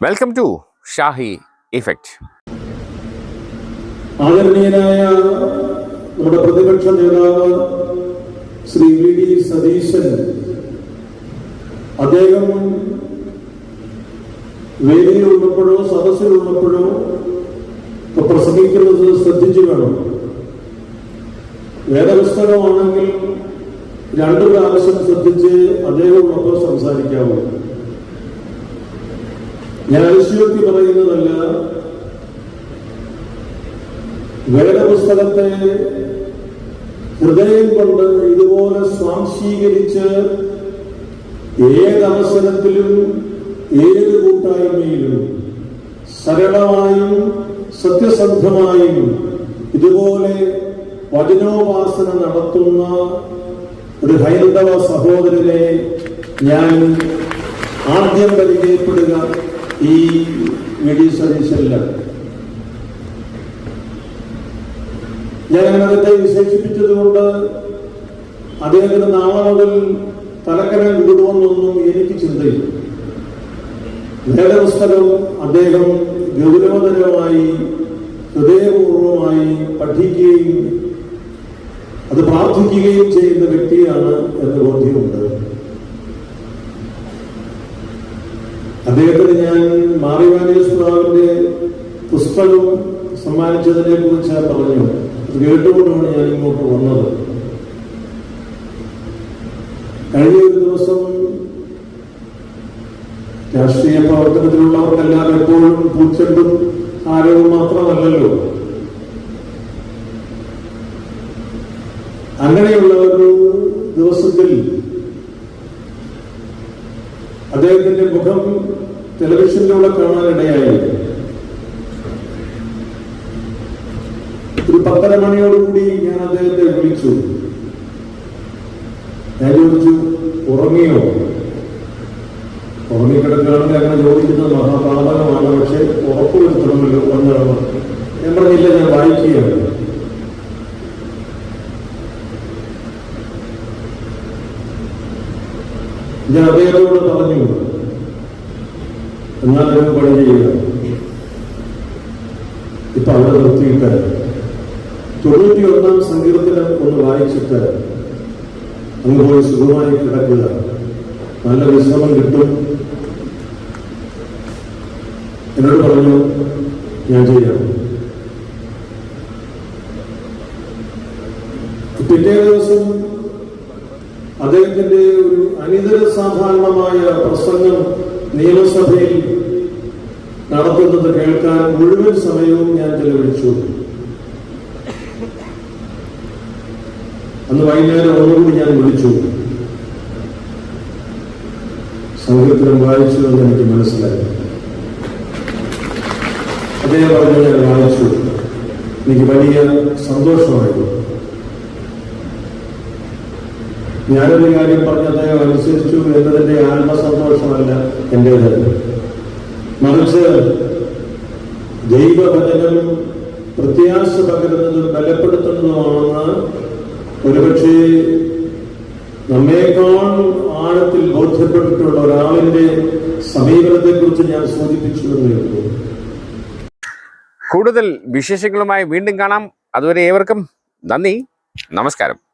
Welcome to Shahi effect ആദരണീയനായ നമ്മുടെ പ്രതിപക്ഷ നേതാവ് ശ്രീ വി ഡി സതീശൻ അദ്ദേഹം വേദിയിലുള്ളപ്പോഴോ സദസ്സിലുള്ളപ്പോഴോ ഇപ്പൊ പ്രസംഗിക്കുന്നത് ശ്രദ്ധിച്ചു വേണം വേദപുസ്തകമാണെങ്കിൽ രണ്ടു പ്രാവശ്യം ശ്രദ്ധിച്ച് അദ്ദേഹമുള്ളപ്പോൾ സംസാരിക്കാവൂ. ഞാൻ അതിശയോക്തി പറയുന്നതല്ല. വേദപുസ്തകത്തെ ഹൃദയം കൊണ്ട് ഇതുപോലെ സ്വാംശീകരിച്ച് ഏതവസരത്തിലും ഏത് കൂട്ടായ്മയിലും സരളമായും സത്യസന്ധമായും ഇതുപോലെ വചനോപാസന നടത്തുന്ന ഒരു ഹൈന്ദവ സഹോദരനെ ഞാൻ ആദ്യം പരിചയപ്പെടുക ഈ വെടി സതീശനിലാണ് ഞാൻ അദ്ദേഹത്തെ വിശേഷിപ്പിച്ചതുകൊണ്ട് അദ്ദേഹത്തിന് നാളെ മുതൽ തലക്കനം വിടുമെന്നൊന്നും എനിക്ക് ചിന്തയില്ല. വേദപുസ്തകം അദ്ദേഹം ഗൗരവതരമായി ഹൃദയപൂർവമായി പഠിക്കുകയും അത് പ്രാർത്ഥിക്കുകയും ചെയ്യുന്ന വ്യക്തിയാണ് എന്ന് ബോധ്യമുണ്ട്. അദ്ദേഹത്തിന് ഞാൻ മാറി പ്രാവിന്റെ പുസ്തകം സമ്മാനിച്ചതിനെ കുറിച്ച് പറഞ്ഞു അത് കേട്ടുകൊണ്ടാണ് ഞാൻ ഇങ്ങോട്ട് വന്നത്. കഴിഞ്ഞ ഒരു ദിവസം രാഷ്ട്രീയ പ്രവർത്തനത്തിലുള്ളവർക്കെല്ലാം എപ്പോഴും പൂച്ചെണ്ടും ആരവും മാത്രമല്ലല്ലോ. അങ്ങനെയുള്ള ഒരു ദിവസത്തിൽ അദ്ദേഹത്തിന്റെ മുഖം ടെലിവിഷനിലൂടെ കാണാനിടയായി. ഒരു പത്തര മണിയോടുകൂടി ഞാൻ അദ്ദേഹത്തെ വിളിച്ചു. ഞാൻ ചോദിച്ചു ഉറങ്ങിയോ? ഉറങ്ങിക്കിടക്കുകയാണെങ്കിൽ അങ്ങനെ ചോദിക്കുന്നത് മഹാപാതകമാണ് പക്ഷെ ഉറപ്പുവരുത്തണമല്ലോ എന്നാണ് ഞാൻ പറഞ്ഞില്ല ഞാൻ വായിക്കുകയാണ്. ഞാൻ അദ്ദേഹത്തോട് പറഞ്ഞു. എന്നാൽ ഒരു പണി ചെയ്യുക. ഇപ്പൊ അവിടെ നിർത്തിയിട്ട് തൊണ്ണൂറ്റി ഒന്നാം സങ്കീർത്തനം ഒന്ന് വായിച്ചിട്ട് അങ്ങ് പോയി സുഖമായി കിടക്കുക. നല്ല വിശ്രമം കിട്ടും. എന്നോട് പറഞ്ഞു ഞാൻ ചെയ്യാം. പിറ്റേ ദിവസം അദ്ദേഹത്തിന്റെ ഒരു അനിതര സാധാരണമായ പ്രസംഗം നിയമസഭയിൽ നടത്തുന്നത് കേൾക്കാൻ മുഴുവൻ സമയവും ഞാൻ ചെലവഴിച്ചു. അന്ന് വൈകുന്നേരം ഒന്നുകൂടി ഞാൻ വിളിച്ചു. സംഗീതം വായിച്ചു എന്ന് എനിക്ക് മനസ്സിലായി. അദ്ദേഹം പറഞ്ഞു ഞാൻ വായിച്ചു. എനിക്ക് വലിയ സന്തോഷമായിരുന്നു. ഞാനൊരു കാര്യം പറഞ്ഞത് അനുസരിച്ചു എന്നതിന്റെ ആത്മസന്തോഷമല്ല എന്റേത്. മറിച്ച് ദൈവഭജനം പ്രത്യാശ പകരുന്നതും ബലപ്പെടുത്തുന്നതുമാണെന്ന് ഒരുപക്ഷെ നമ്മേക്കാൾ ആഴത്തിൽ ബോധ്യപ്പെട്ടിട്ടുള്ള ഒരാളിന്റെ സമീപനത്തെ കുറിച്ച് ഞാൻ സൂചിപ്പിച്ചു കൂടുതൽ വിശേഷങ്ങളുമായി വീണ്ടും കാണാം. അതുവരെ ഏവർക്കും നന്ദി. നമസ്കാരം.